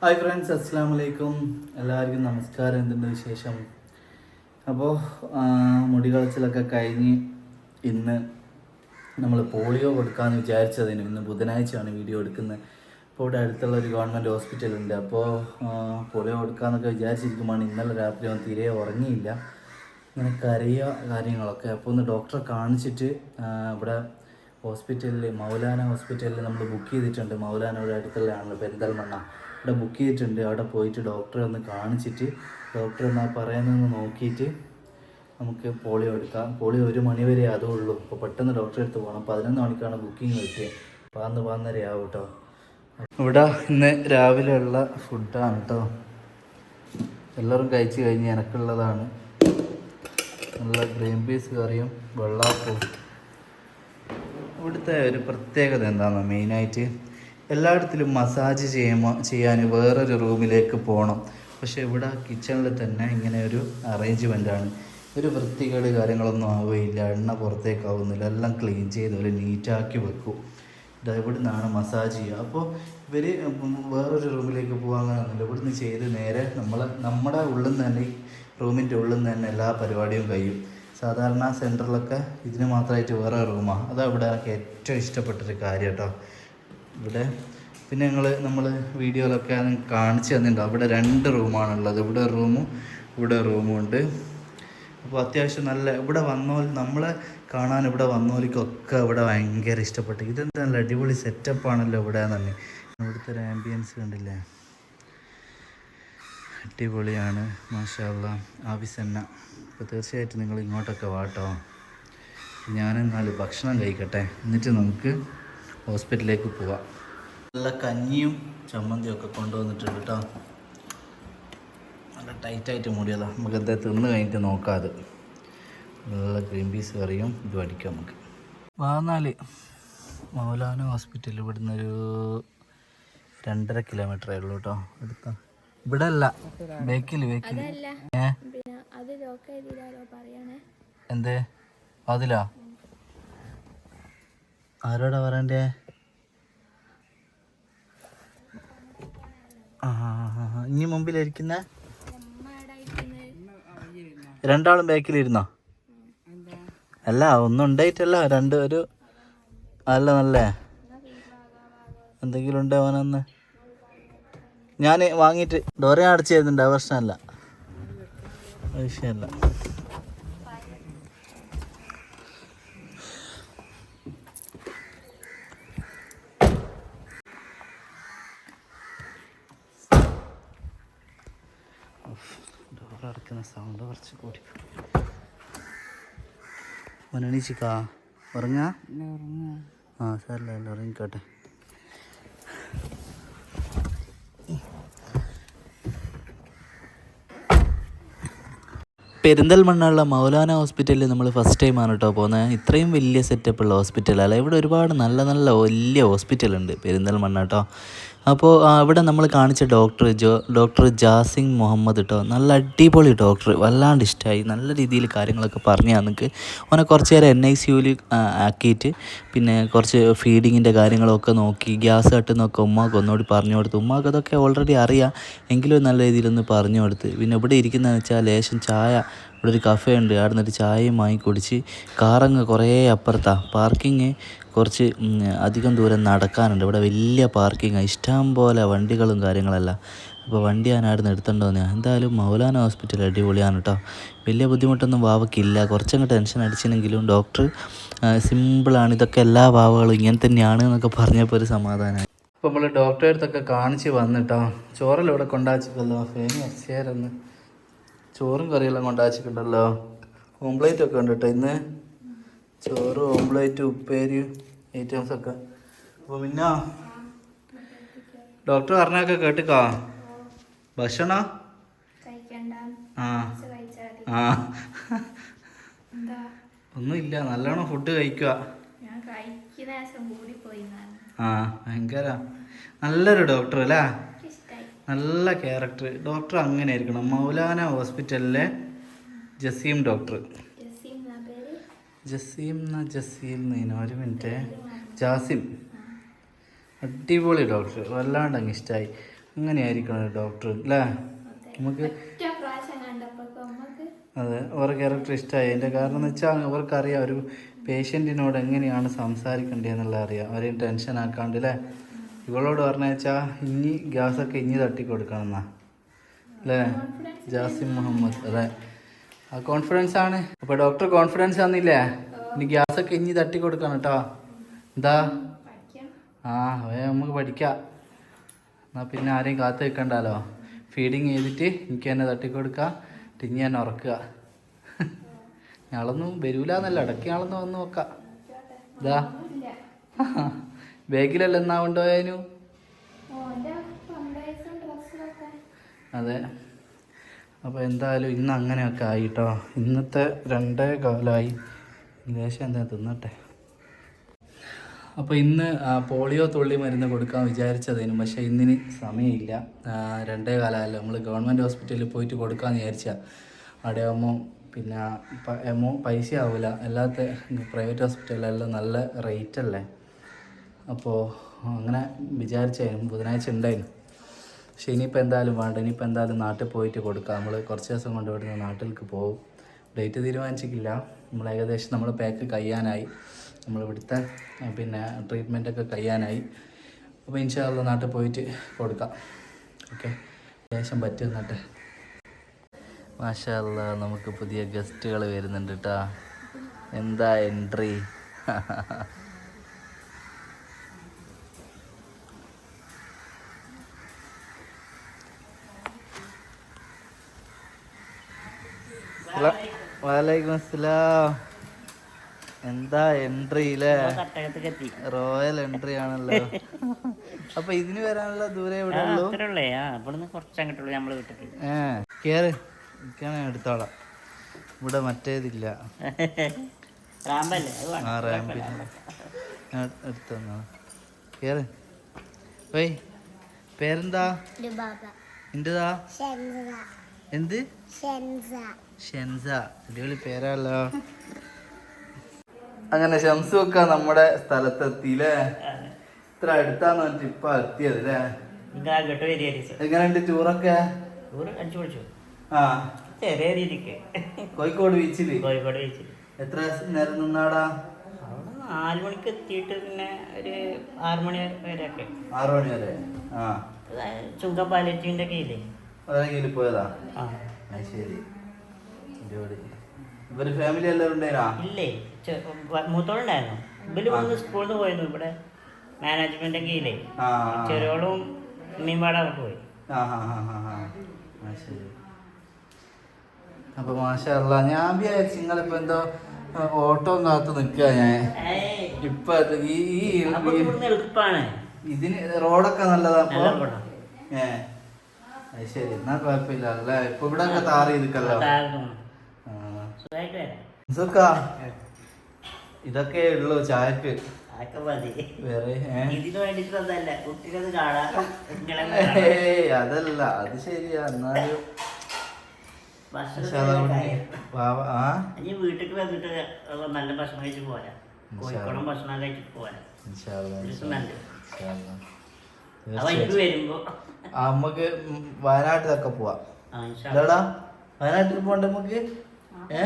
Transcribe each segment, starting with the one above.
Hi friends അസ്സാം വലൈക്കും എല്ലാവർക്കും നമസ്കാരം. എന്തുണ്ട് വിശേഷം? അപ്പോൾ മുടി കളച്ചിലൊക്കെ കഴിഞ്ഞ് ഇന്ന് നമ്മൾ പോളിയോ കൊടുക്കാമെന്ന് വിചാരിച്ചതിന് ഇന്ന് ബുധനാഴ്ചയാണ് വീഡിയോ എടുക്കുന്നത്. അപ്പോൾ ഇവിടെ അടുത്തുള്ള ഒരു ഗവൺമെന്റ് ഹോസ്പിറ്റലുണ്ട്. അപ്പോൾ പോളിയോ കൊടുക്കാമെന്നൊക്കെ വിചാരിച്ചിരിക്കുമ്പോൾ ഇന്നലെ രാത്രി അവൻ തീരെ ഉറങ്ങിയില്ല. ഇങ്ങനെ കരയുക കാര്യങ്ങളൊക്കെ. അപ്പോൾ ഒന്ന് ഡോക്ടറെ കാണിച്ചിട്ട് ഇവിടെ ഹോസ്പിറ്റലിൽ മൗലാന ഹോസ്പിറ്റലിൽ നമ്മൾ ബുക്ക് ചെയ്തിട്ടുണ്ട്. മൗലാന ഇവിടെ അടുത്തുള്ളതാണല്ലോ പെരിന്തൽമണ്ണ. ഇവിടെ ബുക്ക് ചെയ്തിട്ടുണ്ട്. അവിടെ പോയിട്ട് ഡോക്ടറെ ഒന്ന് കാണിച്ചിട്ട് ഡോക്ടർ എന്നാ പറയുന്നതെന്ന് നോക്കിയിട്ട് നമുക്ക് പോളിയോ എടുക്കാം. പോളിയോ ഒരു മണി വരെ അതേ ഉള്ളൂ അപ്പോൾ പെട്ടെന്ന് ഡോക്ടറെ അടുത്ത് പോകണം പതിനൊന്ന് മണിക്കാണ് ബുക്കിംഗ് വയ്ക്കുക പാന്ന് പാന്നര ആവും കേട്ടോ ഇവിടെ ഇന്ന് രാവിലെ ഉള്ള ഫുഡാണ് കേട്ടോ എല്ലാവരും കഴിച്ചു കഴിഞ്ഞ് എനക്കുള്ളതാണ്. നല്ല ഗ്രീൻ പീസ് കറിയും വെള്ളാപ്പവും. ഇവിടുത്തെ ഒരു പ്രത്യേകത എന്താണെന്നോ മെയിനായിട്ട് എല്ലായിടത്തിലും മസാജ് ചെയ്യുമ്പോൾ ചെയ്യാൻ വേറൊരു റൂമിലേക്ക് പോകണം പക്ഷേ ഇവിടെ കിച്ചണിൽ തന്നെ ഇങ്ങനെ ഒരു അറേഞ്ച്മെന്റാണ് ഒരു വൃത്തികേട് കാര്യങ്ങളൊന്നും ആവുകയില്ല എണ്ണ പുറത്തേക്കാവുന്നില്ല എല്ലാം ക്ലീൻ ചെയ്ത് ഒരു നീറ്റാക്കി വെക്കും. ഇതാ ഇവിടെ നിന്നാണ് മസാജ് ചെയ്യുക. അപ്പോൾ ഇവർ വേറൊരു റൂമിലേക്ക് പോകാൻ അങ്ങനെയൊന്നുമില്ല ഇവിടുന്ന് ചെയ്ത് നേരെ നമ്മൾ നമ്മുടെ ഉള്ളിൽ നിന്ന് തന്നെ റൂമിന്റെ ഉള്ളിൽ നിന്ന് തന്നെ എല്ലാ പരിപാടിയും കഴിയും. സാധാരണ സെന്ററിലൊക്കെ ഇതിന് മാത്രമായിട്ട് വേറെ റൂമാണ് അതാ ഇവിടെ എനിക്ക് ഏറ്റവും ഇഷ്ടപ്പെട്ടൊരു കാര്യം കേട്ടോ. ഇവിടെ. പിന്നെ ഞങ്ങൾ നമ്മൾ വീഡിയോയിലൊക്കെ കാണിച്ചു തന്നിട്ടുണ്ട്. അവിടെ രണ്ട് റൂമാണുള്ളത്. ഇവിടെ റൂമും ഇവിടെ റൂമും ഉണ്ട്. അപ്പോൾ അത്യാവശ്യം നല്ല ഇവിടെ വന്നോൽ നമ്മളെ കാണാൻ ഇവിടെ വന്നോലിക്കൊക്കെ ഇവിടെ ഭയങ്കര ഇഷ്ടപ്പെട്ടു. ഇതെന്താ നല്ല അടിപൊളി സെറ്റപ്പാണല്ലോ ഇവിടെ തന്നെ. ഇവിടുത്തെ ഒരു ആംബിയൻസ് കണ്ടില്ലേ? അടിപൊളിയാണ് മാഷാള്ള ആവിസന്ന. അപ്പോൾ തീർച്ചയായിട്ടും നിങ്ങൾ ഇങ്ങോട്ടൊക്കെ വാട്ടോ. ഞാനെന്നാൽ ഭക്ഷണം കഴിക്കട്ടെ. എന്നിട്ട് നമുക്ക് ഹോസ്പിറ്റലിലേക്ക് പോവാം. നല്ല കഞ്ഞിയും ചമ്മന്തിയും ഒക്കെ കൊണ്ടുവന്നിട്ടുണ്ട് കേട്ടോ. നല്ല ടൈറ്റായിട്ട് മൂടിയതാ. നമുക്ക് എന്താ തിന്ന് കഴിഞ്ഞിട്ട് നോക്കാം അത്. നല്ല ഗ്രീൻ പീസ് കറിയും ഇതും അടിക്കാം നമുക്ക്. വാന്നാൽ മൗലാന ഹോസ്പിറ്റൽ ഇവിടുന്ന് ഒരു രണ്ടര കിലോമീറ്ററേ ഉള്ളൂ കേട്ടോ. അടുത്ത. ഇവിടെ അല്ല ബേക്കിൽ. ബേക്കിൽ ഏ? എന്തേ? അതിലാ? ആരോടാ പറയണ്ടേ? ആ. ഇനി മുമ്പിലിരിക്കുന്ന രണ്ടാളും ബാക്കിലിരുന്നോ? അല്ല ഒന്നും ഉണ്ടായിട്ടല്ല രണ്ട് ഒരു അല്ല നല്ലേ. എന്തെങ്കിലും ഉണ്ടോ അവനന്ന്? ഞാൻ വാങ്ങിയിട്ട് ഡോറ അടച്ചു തരുന്നുണ്ട് ആ പ്രശ്നമല്ല. വിഷയമല്ല. ഡോർ അടക്കുന്ന സൗണ്ട് കുറച്ച് കൂടി. ഒനണീച്ചിക്കാ ഉറങ്ങാ? ആ സാറില്ല ഉറങ്ങിക്കോട്ടെ. പെരിന്തൽമണ്ണുള്ള മൗലാന ഹോസ്പിറ്റലിൽ നമ്മൾ ഫസ്റ്റ് ടൈമാണ് കേട്ടോ പോകുന്നത് ഇത്രയും വലിയ സെറ്റപ്പുള്ള ഹോസ്പിറ്റലല്ല ഇവിടെ ഒരുപാട് നല്ല നല്ല വലിയ ഹോസ്പിറ്റലുണ്ട് പെരിന്തൽമണ്ണ കേട്ടോ അപ്പോൾ അവിടെ നമ്മൾ കാണിച്ച ഡോക്ടർ ജോ ഡോക്ടർ ജാസിം മുഹമ്മദ് കേട്ടോ നല്ല അടിപൊളി ഡോക്ടർ വല്ലാണ്ട് ഇഷ്ടമായി നല്ല രീതിയിൽ കാര്യങ്ങളൊക്കെ പറഞ്ഞു തന്നിക്ക്. ഓനെ കുറച്ച് നേരം എൻ ഐ സിയുവിൽ ആക്കിയിട്ട് പിന്നെ കുറച്ച് ഫീഡിങ്ങിന്റെ കാര്യങ്ങളൊക്കെ നോക്കി. ഗ്യാസ് കട്ടുന്നൊക്കെ ഉമ്മാക്ക് ഒന്നുകൂടി പറഞ്ഞു കൊടുത്തു. ഉമ്മാക്ക് അതൊക്കെ ഓൾറെഡി അറിയാം. എങ്കിലും നല്ല രീതിയിലൊന്ന് പറഞ്ഞു കൊടുത്ത്. പിന്നെ ഇവിടെ ഇരിക്കുന്നതെന്ന് വെച്ചാൽ ലേശം ചായ. ഇവിടെ ഒരു കഫേ ഉണ്ട്. അവിടെ നിന്നൊരു ചായയും വാങ്ങി കുടിച്ച് കാറങ്ങ് കുറേ അപ്പുറത്താണ് പാർക്കിങ് കുറച്ച് അധികം ദൂരം നടക്കാനുണ്ട്. ഇവിടെ വലിയ പാർക്കിംഗ് ഇഷ്ടം പോലെ വണ്ടികളും കാര്യങ്ങളെല്ലാം. അപ്പോൾ വണ്ടി ഞാൻ അവിടെ നിന്ന് എടുത്തോണ്ട് വന്നതാണ് എന്തായാലും മൗലാന ഹോസ്പിറ്റൽ അടിപൊളിയാണ് കേട്ടോ വലിയ ബുദ്ധിമുട്ടൊന്നും വാവക്കില്ല. കുറച്ചങ്ങ് ടെൻഷൻ അടിച്ചില്ലെങ്കിലും ഡോക്ടർ സിമ്പിളാണ്. ഇതൊക്കെ എല്ലാ വാവകളും ഇങ്ങനെ തന്നെയാണ് എന്നൊക്കെ പറഞ്ഞപ്പോൾ ഒരു സമാധാനമായി അപ്പോൾ നമ്മൾ ഡോക്ടറെ അടുത്തൊക്കെ കാണിച്ച് വന്നിട്ടോ. ചോറെല്ലാം ഇവിടെ കൊണ്ടാച്ചിട്ടല്ലോ ഫേമി അച്ഛയാരൊന്ന് ചോറും കറിയെല്ലാം കൊണ്ടാച്ചിട്ടുണ്ടല്ലോ. ഓംപ്ലേറ്റ് ഒക്കെ ഉണ്ട് കേട്ടോ ഇന്ന്? ചോറ് ഓംപ്ലേറ്റ് ഉപ്പേരി. ഐറ്റംസ് ഒക്കെ. അപ്പോൾ പിന്നെ ഡോക്ടർ പറഞ്ഞൊക്കെ കേട്ടിക്കോ? ഭക്ഷണ? ആ. ആ. ഒന്നുമില്ല. നല്ലോണം ഫുഡ് കഴിക്കുക ആ ഭയങ്കര. നല്ലൊരു ഡോക്ടർ അല്ലേ? നല്ല ക്യാരക്ടർ ഡോക്ടർ അങ്ങനെ ആയിരിക്കണം മൗലാന ഹോസ്പിറ്റലിലെ ജസീം ഡോക്ടർ ജസീം ജസീം ജസീം ഒരു മിനിറ്റ് ജാസിം. അടിപൊളി ഡോക്ടർ വല്ലാണ്ട് അങ്ങ് ഇഷ്ടമായി അങ്ങനെയായിരിക്കണം ഒരു ഡോക്ടർ അല്ലേ നമുക്ക് അതെ ഓരോ ക്യാരക്ടർ ഇഷ്ടമായി അതിന്റെ കാരണം എന്ന് വെച്ചാൽ അവർക്കറിയാം ഒരു പേഷ്യന്റിനോട് എങ്ങനെയാണ് സംസാരിക്കേണ്ടതെന്നുള്ള അറിയാം. അവരെയും ടെൻഷൻ ആക്കാണ്ട് അല്ലേ ഇവളോട് പറഞ്ഞു വെച്ചാൽ ഇനി ഗ്യാസൊക്കെ ഇനി തട്ടി കൊടുക്കണം എന്നാ അല്ലേ ജാസിം മുഹമ്മദ്. അതെ. ആ കോൺഫിഡൻസ് ആണ്. അപ്പോൾ ഡോക്ടർ കോൺഫിഡൻസ് ആന്നില്ലേ ഇനി ഗ്യാസൊക്കെ ഇനി തട്ടി കൊടുക്കണം കേട്ടോ എന്താ? ആ അവയെ നമുക്ക് പഠിക്കാം. എന്നാൽ പിന്നെ ആരെയും കാത്തു നിൽക്കണ്ടല്ലോ ഫീഡിങ് ചെയ്തിട്ട് എനിക്ക് തന്നെ തട്ടിക്കൊടുക്കുക ടിഞ്ഞ് തന്നെ ഉറക്കുക. ഞങ്ങളൊന്നും വരൂല എന്നല്ല ഇടയ്ക്ക് ഞാളൊന്ന് വന്ന് നോക്കാം. ഇതാ. ബാഗിലല്ല എന്നാ കൊണ്ടുപോയതിനു അതെ. അപ്പോൾ എന്തായാലും ഇന്ന് അങ്ങനെയൊക്കെ ആയിട്ടോ. ഇന്നത്തെ രണ്ടേ കാലമായി ലേശം എന്താ തിന്നട്ടെ? അപ്പോൾ ഇന്ന് പോളിയോ തുള്ളി മരുന്ന് കൊടുക്കാൻ വിചാരിച്ചതിന് പക്ഷേ ഇന്നിന് സമയമില്ല. രണ്ടേ കാലമല്ല നമ്മൾ ഗവൺമെന്റ് ഹോസ്പിറ്റലിൽ പോയിട്ട് കൊടുക്കാമെന്ന് വിചാരിച്ച. അവിടെ ആകുമ്പോൾ പിന്നെ എമോ പൈസ ആവില്ല അല്ലാത്ത പ്രൈവറ്റ് ഹോസ്പിറ്റലിലെല്ലാം നല്ല റേറ്റ് അല്ലേ അപ്പോൾ അങ്ങനെ വിചാരിച്ചായിരുന്നു ബുധനാഴ്ച ഉണ്ടായിരുന്നു പക്ഷേ ഇനിയിപ്പോൾ എന്തായാലും വേണ്ട. ഇനിയിപ്പോൾ എന്തായാലും നാട്ടിൽ പോയിട്ട് കൊടുക്കാം. നമ്മൾ കുറച്ച് ദിവസം കൊണ്ട് ഇവിടുന്ന് നാട്ടിലേക്ക് പോകും. ഡേറ്റ് തീരുമാനിച്ചിട്ടില്ല. നമ്മൾ ഏകദേശം നമ്മൾ പാക്ക് കഴിയാനായി ആ, പിന്നെ ട്രീറ്റ്മെന്റൊക്കെ കഴിയാനായി. അപ്പോൾ ഇൻഷാല്ല നാട്ടിൽ പോയിട്ട് കൊടുക്കാം. ഓക്കെ ലേശം പറ്റും എന്നിട്ട്. മാഷല്ല നമുക്ക് പുതിയ ഗസ്റ്റുകൾ വരുന്നുണ്ട് കേട്ടോ എന്താ എൻട്രി വാലൈക്കും അസ്സലാം. എന്താ എൻട്രി അല്ലേ റോയൽ എൻട്രി ആണല്ലോ. അപ്പൊ ഇതിന് വരാനുള്ള ദൂരെ എവിടെ ഉള്ളൂ കേറ്. എനിക്കാണ് എടുത്തോളാം. ഇവിടെ മറ്റേതില്ല. ആ കേറ്. പോയി പേരെന്താ? എന്റേതാ എന്ത്? ഷെൻസ. അടിപൊളി പേരാണല്ലോ. അങ്ങനെ ഷംസു ഒക്കെ നമ്മുടെ സ്ഥലത്തെത്തിയില്ലേ? ഇത്ര അടുത്താന്ന് പറഞ്ഞിട്ട് ഇപ്പൊ എത്തിയത് അല്ലേ? എങ്ങനെയുണ്ട് ടൂറൊക്കെ? ടൂർ അടിച്ചു ആ. ചെറിയ രീതിക്ക്. കോഴിക്കോട് ബീച്ചിൽ? കോഴിക്കോട് ബീച്ചിൽ എത്ര നേരം നിന്നാടാ? നാല് മണിക്ക് എത്തിയിട്ട് പിന്നെ ഒരു ആറുമണി ആറു മണി വരെ. ആ. ചുങ്കം ഒക്കെ അതെങ്കിലും പോയതാ. ആ. ശരി. ഇവർ ഫാമിലി എല്ലാവരും ഉണ്ടായിരുന്നാ ഇല്ലേ? മൂത്തോളുണ്ടായിരുന്നു? ഇവർ വന്ന് സ്കൂളിൽ നിന്ന് പോയിരുന്നു. ഇവിടെ മാനേജ്മെന്റ് ആ ചെറിയോളും മീൻപാട പോയി. അപ്പൊ മാഷല്ല ഞാൻ വിചാരിച്ചു നിങ്ങളിപ്പോ എന്തോ ഓട്ടോ കാത്തു നിക്ക ഞാൻ. ഇപ്പൊ അത് ഈ ഇതിന് റോഡൊക്കെ നല്ലതാ. ഏ. ശരി. എന്നാ കുഴപ്പമില്ല അല്ലേ? ഇപ്പൊ ഇവിടെ ഒക്കെ താറി ഇരിക്കല്ലോ താഴ്ന്നു. ആ. സുഖായിട്ട് വരാം ഇതൊക്കെ ഉള്ളു ചായക്ക്. അതല്ല. അത് ശരിയാ. എന്നാലും വീട്ടിൽ വന്നിട്ട് നല്ല ഭക്ഷണം കഴിച്ച് പോരാ. കോഴിക്കോടും ഭക്ഷണം കഴിച്ചിട്ട് പോരാ. നമുക്ക് വയനാട്ടിലൊക്കെ പോവാം. വയനാട്ടിൽ പോണ്ട നമുക്ക്? ഏ?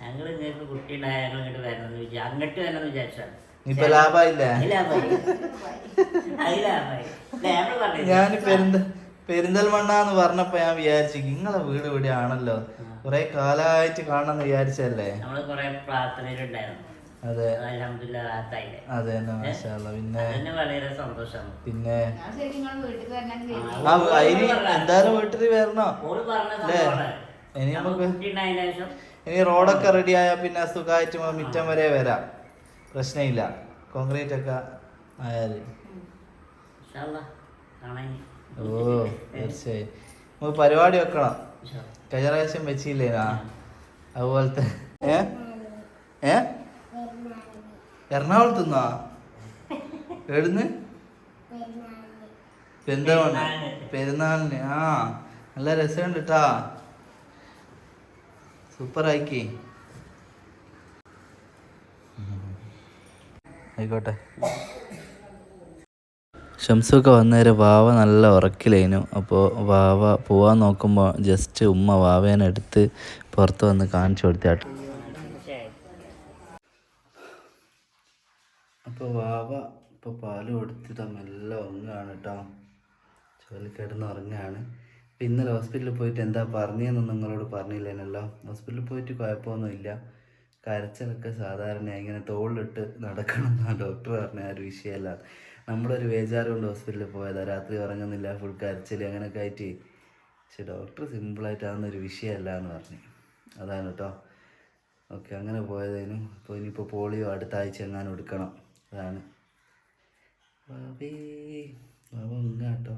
ഞങ്ങൾ നിങ്ങൾക്ക് കുട്ടി ഉണ്ടായ ഞങ്ങൾ ഇങ്ങോട്ട് വരണമെന്ന് വിചാരിച്ചു അങ്ങോട്ട് വരണമെന്ന് വിചാരിച്ചാണ് ഇപ്പൊ ലാഭായില്ലേ? അതിലാഭായി അതിലാഭായി ഞങ്ങൾ പറഞ്ഞു ഞാൻ പെരുന്ത പെരിന്തൽമണ്ണ എന്ന് പറഞ്ഞപ്പോ ഞാൻ വിചാരിച്ചു നിങ്ങളെ വീട് ഇവിടെ ആണല്ലോ കുറെ കാലമായിട്ട് കാണണമെന്ന് വിചാരിച്ചല്ലേ നമ്മൾ കൊറേ പ്രാർത്ഥനയിലുണ്ടായിരുന്നു. അതെ. അതെ. പിന്നെ അതിന് വളരെ സന്തോഷമാണ് പിന്നെ അതിന് എന്തായാലും വീട്ടിൽ വരണോ? അല്ലേ? ഇനി നമുക്ക് ഇനി റോഡൊക്കെ റെഡി ആയാൽ പിന്നെ സുഖമായിട്ട് മിറ്റം വരെ വരാം. പ്രശ്നമില്ല കോൺക്രീറ്റ് ഒക്കെ ആയാൽ ഇൻഷാ അല്ലാ, കാണാം ഓ തീർച്ചയായും. നമുക്ക് പരിപാടി വെക്കണം. കഴിഞ്ഞ പ്രാവശ്യം വെച്ചില്ലേനാ? അതുപോലത്തെ. ഏ? ഏ? എറണാകുളത്ത് നിന്നാ എവിടുന്ന്? പെരുന്തമണ്ണ പെരുന്നാളിന്. ആ നല്ല രസമുണ്ട് കേട്ടാ സൂപ്പർ ആയിക്കേ ആയിക്കോട്ടെ. ഷംസൊക്കെ വന്നേരം വാവ നല്ല ഉറക്കിലേനു. അപ്പോൾ വാവ പോവാൻ നോക്കുമ്പോൾ ജസ്റ്റ് ഉമ്മ വാവേനെ എടുത്ത് പുറത്ത് വന്ന് കാണിച്ചു കൊടുത്താട്ട് വാവ ഇപ്പോൾ പാൽ കൊടുത്തിട്ട് മെല്ലെ ഉറങ്ങുകയാണ് കേട്ടോ. ചോലി കിടന്ന് ഉറങ്ങുകയാണ്. ഇപ്പം ഇന്നലെ ഹോസ്പിറ്റലിൽ പോയിട്ട് എന്താ പറഞ്ഞതെന്ന് നിങ്ങളോട് പറഞ്ഞില്ലേനല്ലോ. ഹോസ്പിറ്റലിൽ പോയിട്ട് കുഴപ്പമൊന്നുമില്ല. കരച്ചിലൊക്കെ സാധാരണ ഇങ്ങനെ തോളിലിട്ട് നടക്കണം എന്നാണ് ഡോക്ടർ പറഞ്ഞ ആ ഒരു വിഷയമല്ല. നമ്മളൊരു ബേജാറ് കൊണ്ട് ഹോസ്പിറ്റലിൽ പോയതാ. രാത്രി ഉറങ്ങുന്നില്ല ഫുൾ കരച്ചിൽ അങ്ങനെയൊക്കെ ആയിട്ട്. പക്ഷെ ഡോക്ടർ സിമ്പിളായിട്ട് അതൊന്നൊരു വിഷയമല്ല എന്ന് പറഞ്ഞു. അതാണ് കേട്ടോ. ഓക്കെ അങ്ങനെ പോയതിനും. അപ്പോൾ ഇനിയിപ്പോൾ പോളിയോ അടുത്ത ആഴ്ച എങ്ങാനും എടുക്കണം. അതാണ്. ബാബേ ബാബ ഉങ്ങാട്ടോ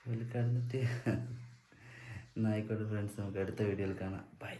ജോലി കിടന്നിട്ട് എന്നായിക്കോട്ടെ ഫ്രണ്ട്സ് നമുക്ക് അടുത്ത വീഡിയോയിൽ കാണാം. ബൈ